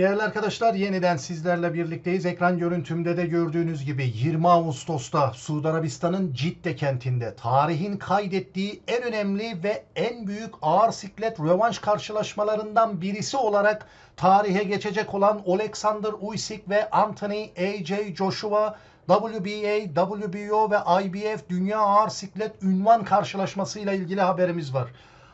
Değerli arkadaşlar yeniden sizlerle birlikteyiz. Ekran görüntümde de gördüğünüz gibi 20 Ağustos'ta Suudi Arabistan'ın Cidde kentinde tarihin kaydettiği en önemli ve en büyük ağır siklet rövanş karşılaşmalarından birisi olarak tarihe geçecek olan Alexander Usyk ve Anthony AJ Joshua WBA, WBO ve IBF Dünya Ağır Siklet ünvan karşılaşmasıyla ilgili haberimiz var.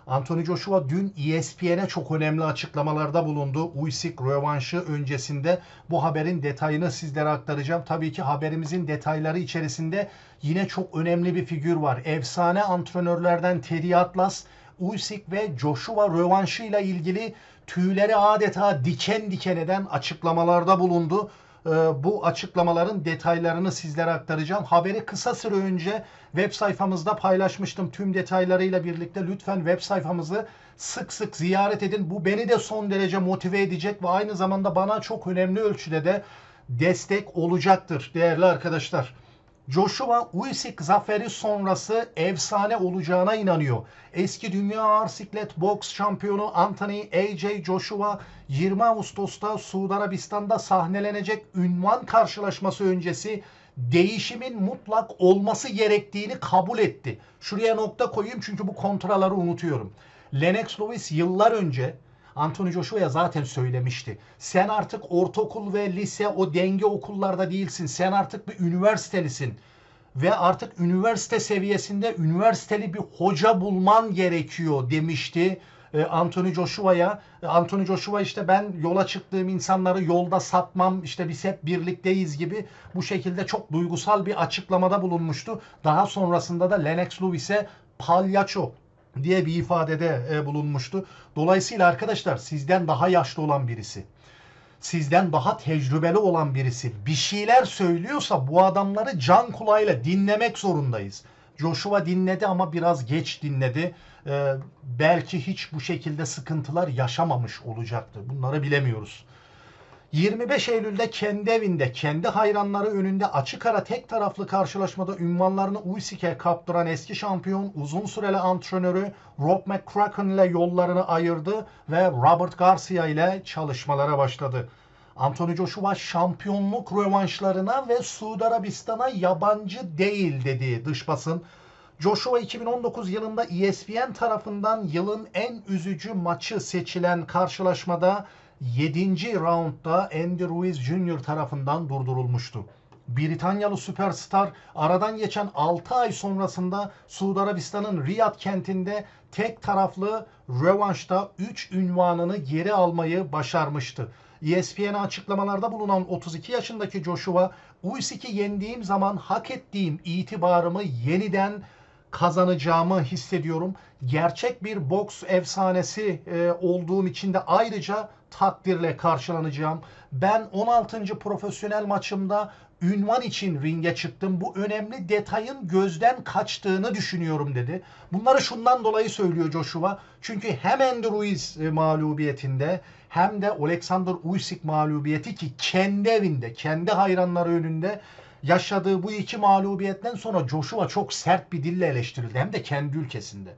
Anthony Joshua dün ESPN'e çok önemli açıklamalarda bulundu. Usyk rövanşı öncesinde bu haberin detayını sizlere aktaracağım. Tabii ki haberimizin detayları içerisinde yine çok önemli bir figür var. Efsane antrenörlerden Teddy Atlas, Usyk ve Joshua rövanşıyla ilgili tüyleri adeta diken diken eden açıklamalarda bulundu. Ee, bu açıklamaların detaylarını sizlere aktaracağım. Haberi kısa süre önce web sayfamızda paylaşmıştım tüm detaylarıyla birlikte. Lütfen web sayfamızı sık sık ziyaret edin. Bu beni de son derece motive edecek ve aynı zamanda bana çok önemli ölçüde de destek olacaktır değerli arkadaşlar. Joshua Usyk zaferi sonrası efsane olacağına inanıyor. Eski dünya ağır siklet boks şampiyonu Anthony AJ Joshua 20 Ağustos'ta Suudi Arabistan'da sahnelenecek ünvan karşılaşması öncesi değişimin mutlak olması gerektiğini kabul etti. Şuraya nokta koyayım çünkü bu kontraları unutuyorum. Lennox Lewis yıllar önce Anthony Joshua'ya zaten söylemişti. Sen artık ortaokul ve lise o denge okullarda değilsin. Sen artık bir üniversitelisin. Ve artık üniversite seviyesinde üniversiteli bir hoca bulman gerekiyor demişti e, Anthony Joshua'ya. E, Anthony Joshua işte ben yola çıktığım insanları yolda satmam işte biz hep birlikteyiz gibi bu şekilde çok duygusal bir açıklamada bulunmuştu. Daha sonrasında da Lennox Lewis'e palyaço diye bir ifadede e, bulunmuştu. Dolayısıyla arkadaşlar sizden daha yaşlı olan birisi, sizden daha tecrübeli olan birisi bir şeyler söylüyorsa bu adamları can kulağıyla dinlemek zorundayız. Joshua dinledi ama biraz geç dinledi. Ee, belki hiç bu şekilde sıkıntılar yaşamamış olacaktı. Bunları bilemiyoruz. 25 Eylül'de kendi evinde, kendi hayranları önünde açık ara tek taraflı karşılaşmada ünvanlarını Usyk'e kaptıran eski şampiyon uzun süreli antrenörü Rob McCracken ile yollarını ayırdı ve Robert Garcia ile çalışmalara başladı. Anthony Joshua şampiyonluk rövanşlarına ve Suudi Arabistan'a yabancı değil dedi dış basın. Joshua 2019 yılında ESPN tarafından yılın en üzücü maçı seçilen karşılaşmada 7. roundda Andy Ruiz Jr. tarafından durdurulmuştu. Britanyalı süperstar aradan geçen 6 ay sonrasında Suudi Arabistan'ın Riyad kentinde tek taraflı rövanşta 3 ünvanını geri almayı başarmıştı. ESPN'e açıklamalarda bulunan 32 yaşındaki Joshua, Usyk'i yendiğim zaman hak ettiğim itibarımı yeniden kazanacağımı hissediyorum. Gerçek bir boks efsanesi e, olduğum için de ayrıca takdirle karşılanacağım. Ben 16. profesyonel maçımda ünvan için ringe çıktım. Bu önemli detayın gözden kaçtığını düşünüyorum dedi. Bunları şundan dolayı söylüyor Joshua. Çünkü hem Andy Ruiz e, mağlubiyetinde hem de Alexander Usyk mağlubiyeti ki kendi evinde, kendi hayranları önünde yaşadığı bu iki mağlubiyetten sonra Joshua çok sert bir dille eleştirildi. Hem de kendi ülkesinde.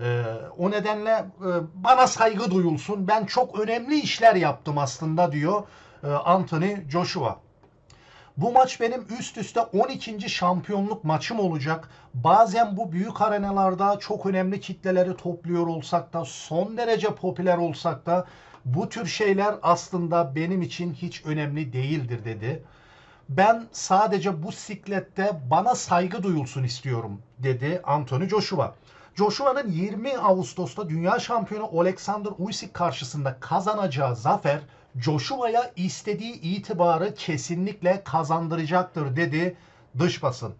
Ee, o nedenle e, bana saygı duyulsun. Ben çok önemli işler yaptım aslında diyor e, Anthony Joshua. Bu maç benim üst üste 12. şampiyonluk maçım olacak. Bazen bu büyük arenalarda çok önemli kitleleri topluyor olsak da son derece popüler olsak da bu tür şeyler aslında benim için hiç önemli değildir dedi. Ben sadece bu siklette bana saygı duyulsun istiyorum dedi Anthony Joshua. Joshua'nın 20 Ağustos'ta dünya şampiyonu Alexander Usyk karşısında kazanacağı zafer Joshua'ya istediği itibarı kesinlikle kazandıracaktır dedi dış basın.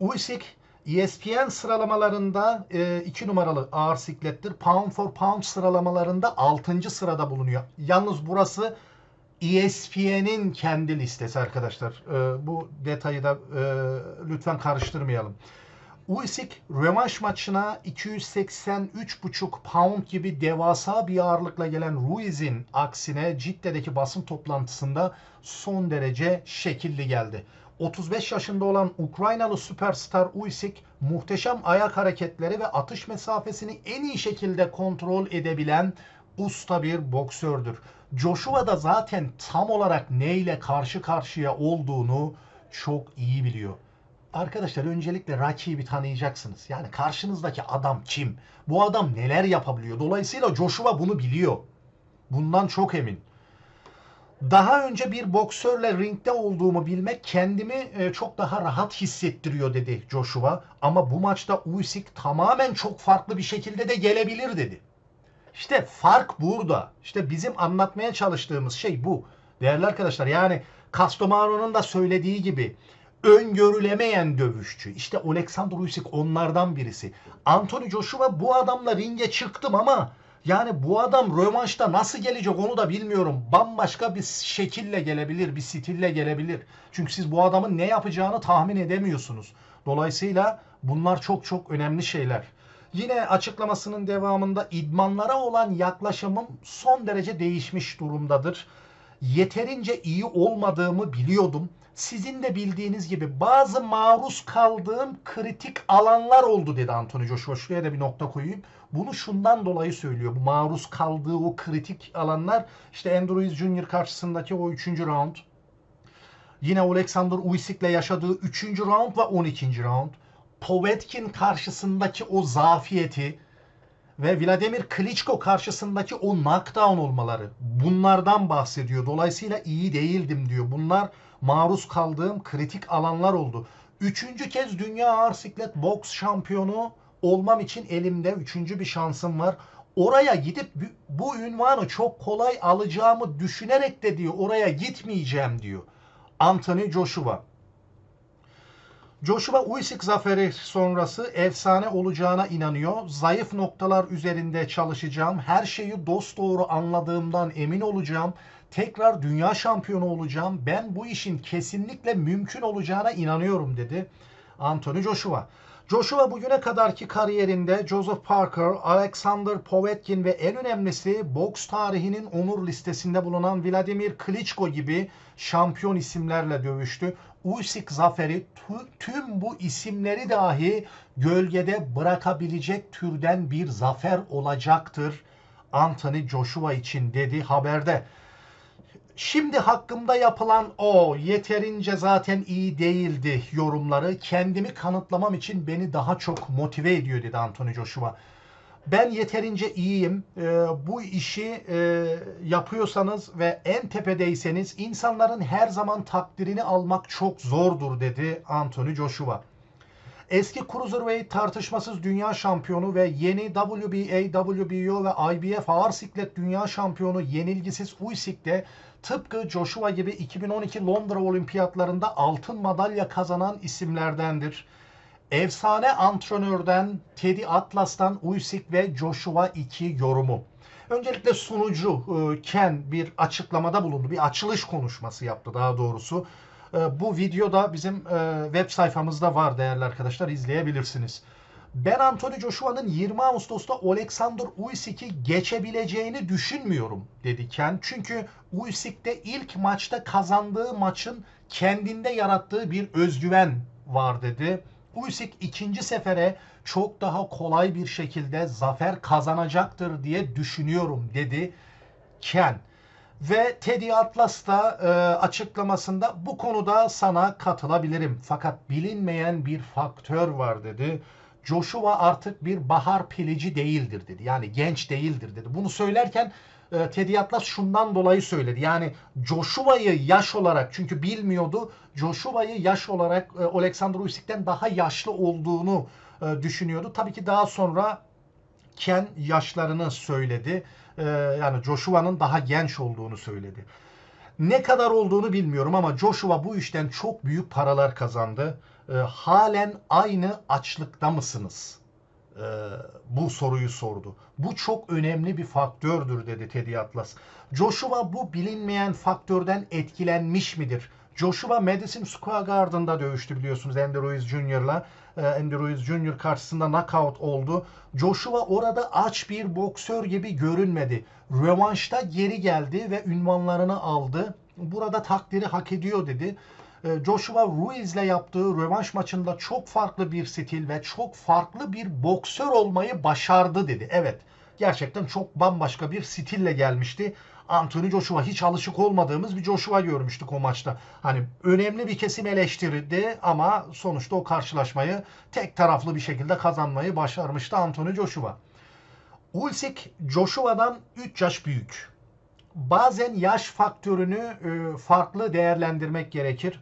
Usyk ESPN sıralamalarında 2 numaralı ağır siklettir. Pound for pound sıralamalarında 6. sırada bulunuyor. Yalnız burası E ESPN'in kendi listesi arkadaşlar. E, bu detayı da e, lütfen karıştırmayalım. Usyk rövanş maçına 283,5 pound gibi devasa bir ağırlıkla gelen Ruiz'in aksine Cidde'deki basın toplantısında son derece şekilli geldi. 35 yaşında olan Ukraynalı süperstar Usyk muhteşem ayak hareketleri ve atış mesafesini en iyi şekilde kontrol edebilen usta bir boksördür. Joshua da zaten tam olarak neyle karşı karşıya olduğunu çok iyi biliyor. Arkadaşlar öncelikle rakibi tanıyacaksınız. Yani karşınızdaki adam kim? Bu adam neler yapabiliyor? Dolayısıyla Joshua bunu biliyor. Bundan çok emin. Daha önce bir boksörle ringde olduğumu bilmek kendimi e, çok daha rahat hissettiriyor dedi Joshua. Ama bu maçta Usyk tamamen çok farklı bir şekilde de gelebilir dedi. İşte fark burada. İşte bizim anlatmaya çalıştığımız şey bu. Değerli arkadaşlar yani Castomaro'nun da söylediği gibi öngörülemeyen dövüşçü. İşte Alexander Usyk onlardan birisi. Anthony Joshua bu adamla ringe çıktım ama yani bu adam rövanşta nasıl gelecek onu da bilmiyorum. Bambaşka bir şekille gelebilir, bir stille gelebilir. Çünkü siz bu adamın ne yapacağını tahmin edemiyorsunuz. Dolayısıyla bunlar çok çok önemli şeyler. Yine açıklamasının devamında idmanlara olan yaklaşımım son derece değişmiş durumdadır. Yeterince iyi olmadığımı biliyordum. Sizin de bildiğiniz gibi bazı maruz kaldığım kritik alanlar oldu dedi Anthony Joshua. Şuraya da bir nokta koyayım. Bunu şundan dolayı söylüyor. Bu maruz kaldığı o kritik alanlar işte Andrew Junior karşısındaki o 3. round. Yine Alexander Usyk'le yaşadığı 3. round ve 12. round. Povetkin karşısındaki o zafiyeti ve Vladimir Klitschko karşısındaki o knockdown olmaları bunlardan bahsediyor. Dolayısıyla iyi değildim diyor. Bunlar maruz kaldığım kritik alanlar oldu. Üçüncü kez dünya ağır siklet boks şampiyonu olmam için elimde üçüncü bir şansım var. Oraya gidip bu ünvanı çok kolay alacağımı düşünerek de diyor oraya gitmeyeceğim diyor. Anthony Joshua. Joshua Usyk zaferi sonrası efsane olacağına inanıyor. Zayıf noktalar üzerinde çalışacağım. Her şeyi dosdoğru anladığımdan emin olacağım. Tekrar dünya şampiyonu olacağım. Ben bu işin kesinlikle mümkün olacağına inanıyorum dedi Anthony Joshua. Joshua bugüne kadarki kariyerinde Joseph Parker, Alexander Povetkin ve en önemlisi boks tarihinin onur listesinde bulunan Vladimir Klitschko gibi şampiyon isimlerle dövüştü. Usyk zaferi tüm bu isimleri dahi gölgede bırakabilecek türden bir zafer olacaktır Anthony Joshua için dedi haberde. Şimdi hakkımda yapılan o yeterince zaten iyi değildi yorumları kendimi kanıtlamam için beni daha çok motive ediyor dedi Anthony Joshua. Ben yeterince iyiyim. Ee, bu işi e, yapıyorsanız ve en tepedeyseniz insanların her zaman takdirini almak çok zordur dedi Anthony Joshua. Eski Cruiserweight tartışmasız dünya şampiyonu ve yeni WBA, WBO ve IBF ağır siklet dünya şampiyonu yenilgisiz Usyk de tıpkı Joshua gibi 2012 Londra Olimpiyatlarında altın madalya kazanan isimlerdendir. Efsane antrenörden Teddy Atlas'tan Usyk ve Joshua 2 yorumu. Öncelikle sunucu e, Ken bir açıklamada bulundu. Bir açılış konuşması yaptı daha doğrusu. E, bu video da bizim e, web sayfamızda var değerli arkadaşlar izleyebilirsiniz. Ben Anthony Joshua'nın 20 Ağustos'ta Alexander Usyk'i geçebileceğini düşünmüyorum dedi Ken. Çünkü Usyk'te ilk maçta kazandığı maçın kendinde yarattığı bir özgüven var dedi. Usyk ikinci sefere çok daha kolay bir şekilde zafer kazanacaktır diye düşünüyorum dedi Ken. Ve Teddy Atlas da e, açıklamasında bu konuda sana katılabilirim. Fakat bilinmeyen bir faktör var dedi. Joshua artık bir bahar pilici değildir dedi. Yani genç değildir dedi. Bunu söylerken e, Teddy Atlas şundan dolayı söyledi. Yani Joshua'yı yaş olarak çünkü bilmiyordu. Joshua'yı yaş olarak e, Alexander Usyk'ten daha yaşlı olduğunu e, düşünüyordu. Tabii ki daha sonra Ken yaşlarını söyledi. E, yani Joshua'nın daha genç olduğunu söyledi. Ne kadar olduğunu bilmiyorum ama Joshua bu işten çok büyük paralar kazandı. E, halen aynı açlıkta mısınız? E, bu soruyu sordu. Bu çok önemli bir faktördür dedi Teddy Atlas. Joshua bu bilinmeyen faktörden etkilenmiş midir? Joshua Madison Square Garden'da dövüştü biliyorsunuz Andy Ruiz Jr.'la. Ee, Andy Ruiz Jr. karşısında knockout oldu. Joshua orada aç bir boksör gibi görünmedi. Rövanşta geri geldi ve ünvanlarını aldı. Burada takdiri hak ediyor dedi. Ee, Joshua Ruiz'le yaptığı rövanş maçında çok farklı bir stil ve çok farklı bir boksör olmayı başardı dedi. Evet gerçekten çok bambaşka bir stille gelmişti. Anthony Joshua hiç alışık olmadığımız bir Joshua görmüştük o maçta. Hani önemli bir kesim eleştirdi ama sonuçta o karşılaşmayı tek taraflı bir şekilde kazanmayı başarmıştı Anthony Joshua. Usyk Joshua'dan 3 yaş büyük. Bazen yaş faktörünü e, farklı değerlendirmek gerekir.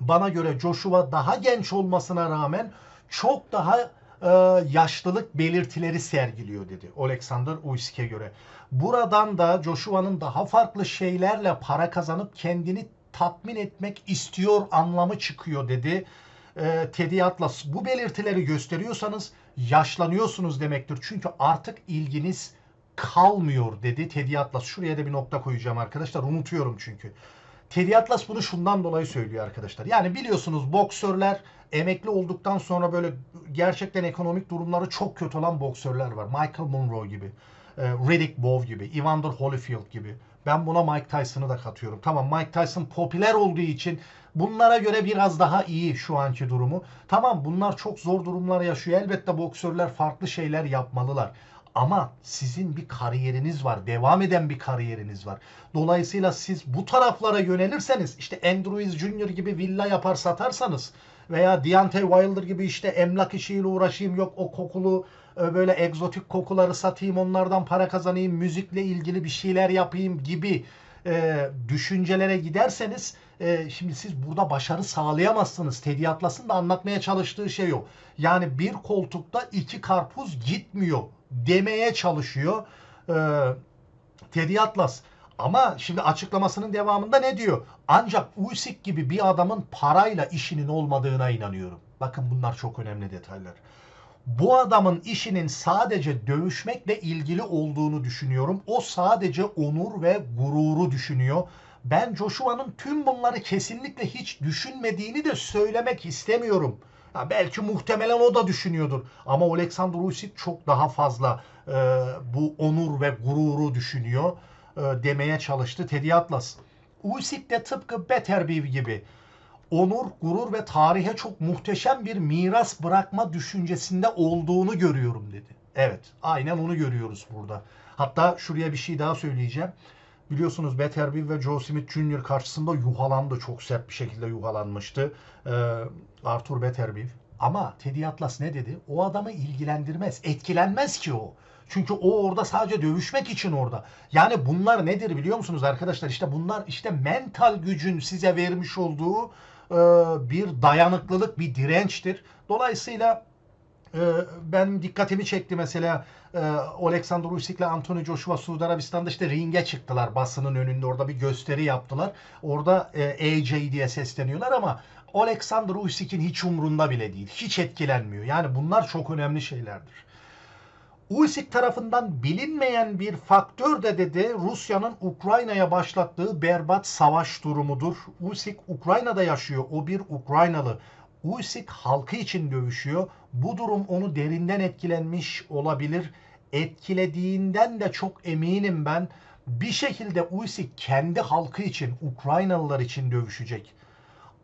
Bana göre Joshua daha genç olmasına rağmen çok daha e, yaşlılık belirtileri sergiliyor dedi Alexander Usyk'e göre. Buradan da Joshua'nın daha farklı şeylerle para kazanıp kendini tatmin etmek istiyor anlamı çıkıyor dedi. E, Teddy Atlas bu belirtileri gösteriyorsanız yaşlanıyorsunuz demektir. Çünkü artık ilginiz kalmıyor dedi Teddy Atlas. Şuraya da bir nokta koyacağım arkadaşlar. Unutuyorum çünkü. Teddy Atlas bunu şundan dolayı söylüyor arkadaşlar. Yani biliyorsunuz boksörler emekli olduktan sonra böyle gerçekten ekonomik durumları çok kötü olan boksörler var. Michael Monroe gibi, e, Riddick Bowe gibi, Evander Holyfield gibi. Ben buna Mike Tyson'ı da katıyorum. Tamam Mike Tyson popüler olduğu için bunlara göre biraz daha iyi şu anki durumu. Tamam bunlar çok zor durumlar yaşıyor. Elbette boksörler farklı şeyler yapmalılar. Ama sizin bir kariyeriniz var. Devam eden bir kariyeriniz var. Dolayısıyla siz bu taraflara yönelirseniz işte Andrews Junior gibi villa yapar satarsanız veya Deontay Wilder gibi işte emlak işiyle uğraşayım yok o kokulu e, böyle egzotik kokuları satayım onlardan para kazanayım müzikle ilgili bir şeyler yapayım gibi e, düşüncelere giderseniz e, şimdi siz burada başarı sağlayamazsınız. Teddy Atlas'ın da anlatmaya çalıştığı şey o. Yani bir koltukta iki karpuz gitmiyor demeye çalışıyor e, Teddy Atlas. Ama şimdi açıklamasının devamında ne diyor? Ancak Usyk gibi bir adamın parayla işinin olmadığına inanıyorum. Bakın bunlar çok önemli detaylar. Bu adamın işinin sadece dövüşmekle ilgili olduğunu düşünüyorum. O sadece onur ve gururu düşünüyor. Ben Joshua'nın tüm bunları kesinlikle hiç düşünmediğini de söylemek istemiyorum. Ya belki muhtemelen o da düşünüyordur. Ama Alexander Usyk çok daha fazla e, bu onur ve gururu düşünüyor e, demeye çalıştı Teddy Atlas. Usyk de tıpkı Beterbiev gibi onur, gurur ve tarihe çok muhteşem bir miras bırakma düşüncesinde olduğunu görüyorum dedi. Evet, aynen onu görüyoruz burada. Hatta şuraya bir şey daha söyleyeceğim. Biliyorsunuz Beterbiev ve Joe Smith Jr. karşısında yuhalandı. Çok sert bir şekilde yuhalanmıştı. Ee, Arthur Beterbiev. Ama Teddy Atlas ne dedi? O adamı ilgilendirmez. Etkilenmez ki o. Çünkü o orada sadece dövüşmek için orada. Yani bunlar nedir biliyor musunuz arkadaşlar? İşte bunlar işte mental gücün size vermiş olduğu e, bir dayanıklılık, bir dirençtir. Dolayısıyla e, benim dikkatimi çekti mesela e, Alexander Usyk ile Anthony Joshua Suudi Arabistan'da işte ringe çıktılar basının önünde orada bir gösteri yaptılar. Orada e, AJ diye sesleniyorlar ama Alexander Usyk'in hiç umrunda bile değil. Hiç etkilenmiyor. Yani bunlar çok önemli şeylerdir. Usyk tarafından bilinmeyen bir faktör de dedi Rusya'nın Ukrayna'ya başlattığı berbat savaş durumudur. Usyk Ukrayna'da yaşıyor. O bir Ukraynalı. Usyk halkı için dövüşüyor. Bu durum onu derinden etkilenmiş olabilir. Etkilediğinden de çok eminim ben. Bir şekilde Usyk kendi halkı için, Ukraynalılar için dövüşecek.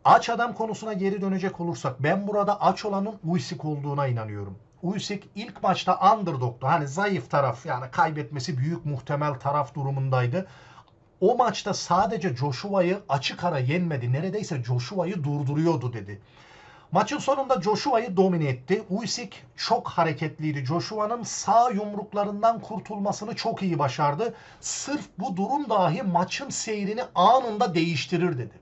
Aç adam konusuna geri dönecek olursak ben burada aç olanın Usyk olduğuna inanıyorum. Usyk ilk maçta underdog'tu. Hani zayıf taraf yani kaybetmesi büyük muhtemel taraf durumundaydı. O maçta sadece Joshua'yı açık ara yenmedi. Neredeyse Joshua'yı durduruyordu dedi. Maçın sonunda Joshua'yı domine etti. Usyk çok hareketliydi. Joshua'nın sağ yumruklarından kurtulmasını çok iyi başardı. Sırf bu durum dahi maçın seyrini anında değiştirir dedi.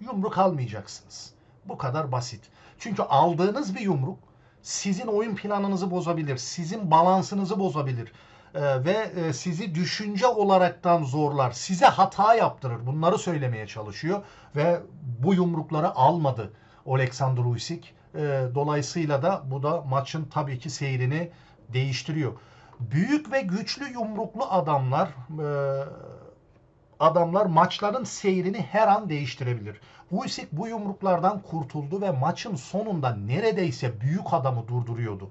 Yumruk almayacaksınız. Bu kadar basit. Çünkü aldığınız bir yumruk sizin oyun planınızı bozabilir, sizin balansınızı bozabilir Ee, ve e, sizi düşünce olaraktan zorlar, size hata yaptırır. Bunları söylemeye çalışıyor ve bu yumrukları almadı Alexander Usyk. Ee, dolayısıyla da bu da maçın tabii ki seyrini değiştiriyor. Büyük ve güçlü yumruklu adamlar e, adamlar maçların seyrini her an değiştirebilir. Usyk bu yumruklardan kurtuldu ve maçın sonunda neredeyse büyük adamı durduruyordu.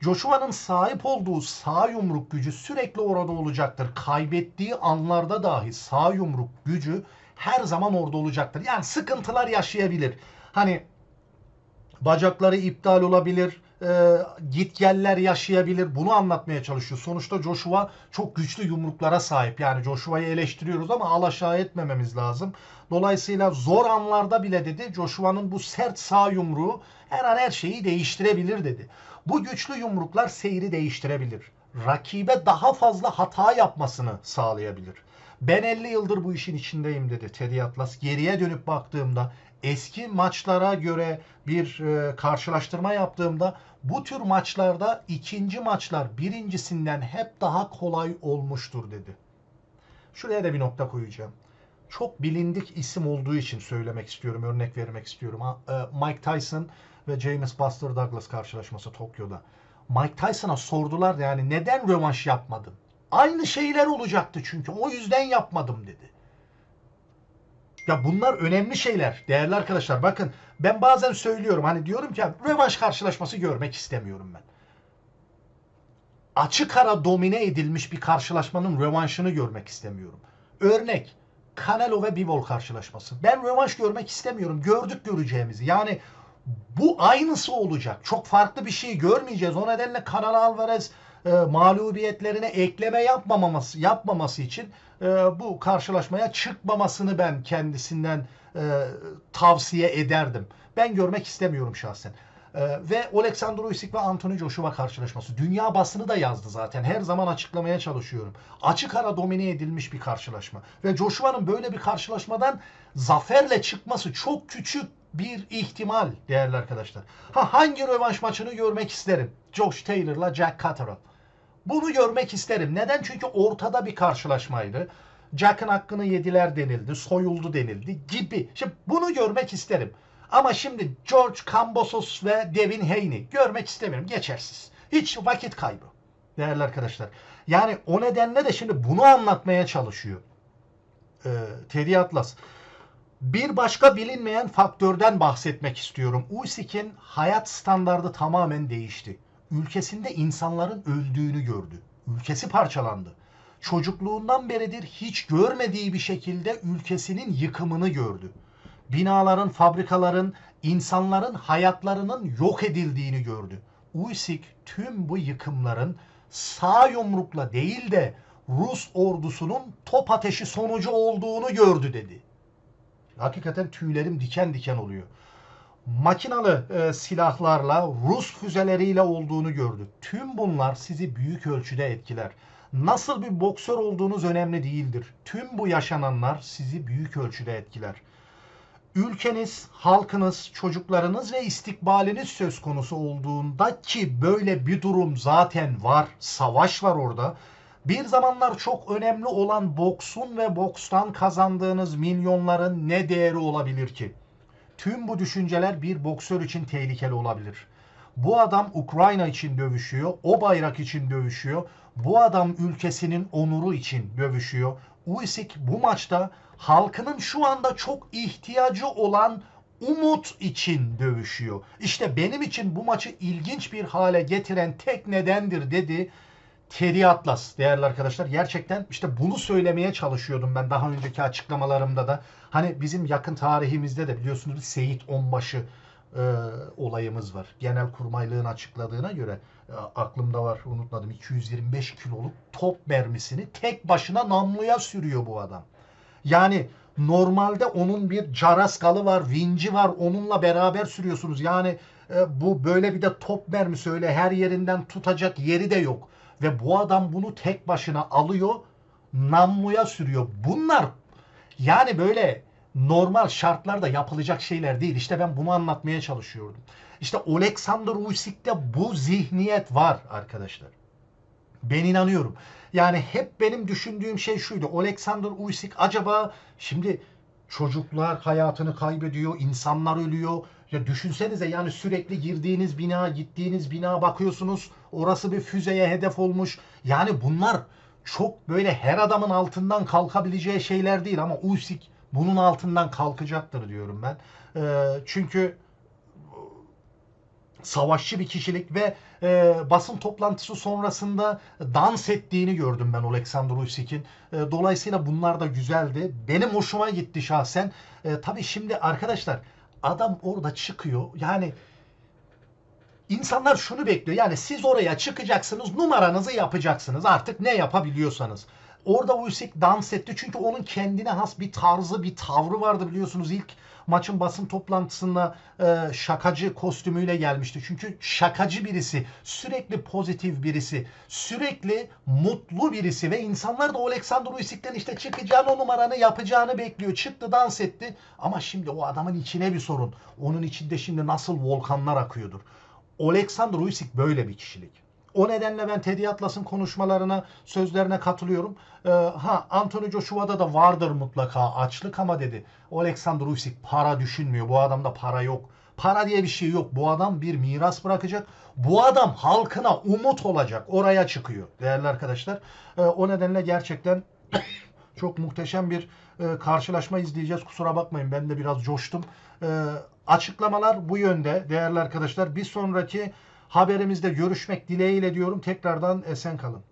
Joshua'nın sahip olduğu sağ yumruk gücü sürekli orada olacaktır. Kaybettiği anlarda dahi sağ yumruk gücü her zaman orada olacaktır. Yani sıkıntılar yaşayabilir. Hani bacakları iptal olabilir, e, gitgeller yaşayabilir. Bunu anlatmaya çalışıyor. Sonuçta Joshua çok güçlü yumruklara sahip. Yani Joshua'yı eleştiriyoruz ama alaşağı etmememiz lazım. Dolayısıyla zor anlarda bile dedi Joshua'nın bu sert sağ yumruğu her an her şeyi değiştirebilir dedi. Bu güçlü yumruklar seyri değiştirebilir. Rakibe daha fazla hata yapmasını sağlayabilir. Ben 50 yıldır bu işin içindeyim dedi Teddy Atlas. Geriye dönüp baktığımda eski maçlara göre bir e, karşılaştırma yaptığımda bu tür maçlarda ikinci maçlar birincisinden hep daha kolay olmuştur dedi. Şuraya da bir nokta koyacağım. Çok bilindik isim olduğu için söylemek istiyorum, örnek vermek istiyorum. E, Mike Tyson ve James Buster Douglas karşılaşması Tokyo'da. Mike Tyson'a sordular yani neden rövanş yapmadın? Aynı şeyler olacaktı çünkü o yüzden yapmadım dedi. Ya bunlar önemli şeyler değerli arkadaşlar. Bakın ben bazen söylüyorum hani diyorum ki rövanş karşılaşması görmek istemiyorum ben. Açık ara domine edilmiş bir karşılaşmanın rövanşını görmek istemiyorum. Örnek Canelo ve Bivol karşılaşması. Ben rövanş görmek istemiyorum. Gördük göreceğimizi. Yani bu aynısı olacak. Çok farklı bir şey görmeyeceğiz. O nedenle Canelo Alvarez e, mağlubiyetlerine ekleme yapmaması yapmaması için e, bu karşılaşmaya çıkmamasını ben kendisinden e, tavsiye ederdim. Ben görmek istemiyorum şahsen. E, ve Alexander Usyk ve Anthony Joshua karşılaşması. Dünya basını da yazdı zaten. Her zaman açıklamaya çalışıyorum. Açık ara domine edilmiş bir karşılaşma. Ve Joshua'nın böyle bir karşılaşmadan zaferle çıkması çok küçük bir ihtimal değerli arkadaşlar. Ha hangi rövanş maçını görmek isterim? Josh Taylor'la Jack Catterall. Bunu görmek isterim. Neden? Çünkü ortada bir karşılaşmaydı. Jack'ın hakkını yediler denildi, soyuldu denildi gibi. Şimdi bunu görmek isterim. Ama şimdi George Kambosos ve Devin Haney görmek istemiyorum. Geçersiz. Hiç vakit kaybı. Değerli arkadaşlar. Yani o nedenle de şimdi bunu anlatmaya çalışıyor. Ee, Teddy Atlas. Bir başka bilinmeyen faktörden bahsetmek istiyorum. Usyk'in hayat standardı tamamen değişti. Ülkesinde insanların öldüğünü gördü. Ülkesi parçalandı. Çocukluğundan beridir hiç görmediği bir şekilde ülkesinin yıkımını gördü. Binaların, fabrikaların, insanların hayatlarının yok edildiğini gördü. Usyk tüm bu yıkımların sağ yumrukla değil de Rus ordusunun top ateşi sonucu olduğunu gördü dedi. Hakikaten tüylerim diken diken oluyor. Makinalı e, silahlarla, Rus füzeleriyle olduğunu gördü. Tüm bunlar sizi büyük ölçüde etkiler. Nasıl bir boksör olduğunuz önemli değildir. Tüm bu yaşananlar sizi büyük ölçüde etkiler. Ülkeniz, halkınız, çocuklarınız ve istikbaliniz söz konusu olduğunda ki böyle bir durum zaten var. Savaş var orada. Bir zamanlar çok önemli olan boksun ve bokstan kazandığınız milyonların ne değeri olabilir ki? Tüm bu düşünceler bir boksör için tehlikeli olabilir. Bu adam Ukrayna için dövüşüyor, o bayrak için dövüşüyor. Bu adam ülkesinin onuru için dövüşüyor. Usyk bu maçta halkının şu anda çok ihtiyacı olan umut için dövüşüyor. İşte benim için bu maçı ilginç bir hale getiren tek nedendir dedi Teddy Atlas değerli arkadaşlar. Gerçekten işte bunu söylemeye çalışıyordum ben daha önceki açıklamalarımda da. Hani bizim yakın tarihimizde de biliyorsunuz bir Seyit Onbaşı e, olayımız var. Genel kurmaylığın açıkladığına göre e, aklımda var unutmadım 225 kiloluk top mermisini tek başına namluya sürüyor bu adam. Yani normalde onun bir caraskalı var, vinci var. Onunla beraber sürüyorsunuz. Yani e, bu böyle bir de top mermisi öyle her yerinden tutacak yeri de yok. Ve bu adam bunu tek başına alıyor, namluya sürüyor. Bunlar yani böyle normal şartlarda yapılacak şeyler değil. İşte ben bunu anlatmaya çalışıyordum. İşte Alexander Usyk'te bu zihniyet var arkadaşlar. Ben inanıyorum. Yani hep benim düşündüğüm şey şuydu. Alexander Usyk acaba şimdi çocuklar hayatını kaybediyor, insanlar ölüyor. Ya düşünsenize yani sürekli girdiğiniz bina, gittiğiniz bina bakıyorsunuz. Orası bir füzeye hedef olmuş. Yani bunlar çok böyle her adamın altından kalkabileceği şeyler değil ama Usyk bunun altından kalkacaktır diyorum ben. Ee, çünkü savaşçı bir kişilik ve e, basın toplantısı sonrasında dans ettiğini gördüm ben Alexander Usyk'in. E, dolayısıyla bunlar da güzeldi. Benim hoşuma gitti şahsen. E, tabii şimdi arkadaşlar adam orada çıkıyor. Yani İnsanlar şunu bekliyor. Yani siz oraya çıkacaksınız, numaranızı yapacaksınız. Artık ne yapabiliyorsanız. Orada Usyk dans etti çünkü onun kendine has bir tarzı, bir tavrı vardı biliyorsunuz. İlk maçın basın toplantısında e, şakacı kostümüyle gelmişti. Çünkü şakacı birisi, sürekli pozitif birisi, sürekli mutlu birisi ve insanlar da Alexander Usyk'ten işte çıkacağını, o numaranı yapacağını bekliyor. Çıktı, dans etti ama şimdi o adamın içine bir sorun. Onun içinde şimdi nasıl volkanlar akıyordur. Alexander Usyk böyle bir kişilik. O nedenle ben Teddy Atlas'ın konuşmalarına, sözlerine katılıyorum. Ee, ha Anthony Joshua'da da vardır mutlaka açlık ama dedi. Alexander Usyk para düşünmüyor. Bu adamda para yok. Para diye bir şey yok. Bu adam bir miras bırakacak. Bu adam halkına umut olacak. Oraya çıkıyor değerli arkadaşlar. Ee, o nedenle gerçekten çok muhteşem bir e, karşılaşma izleyeceğiz. Kusura bakmayın ben de biraz coştum. E, açıklamalar bu yönde değerli arkadaşlar. Bir sonraki haberimizde görüşmek dileğiyle diyorum. Tekrardan esen kalın.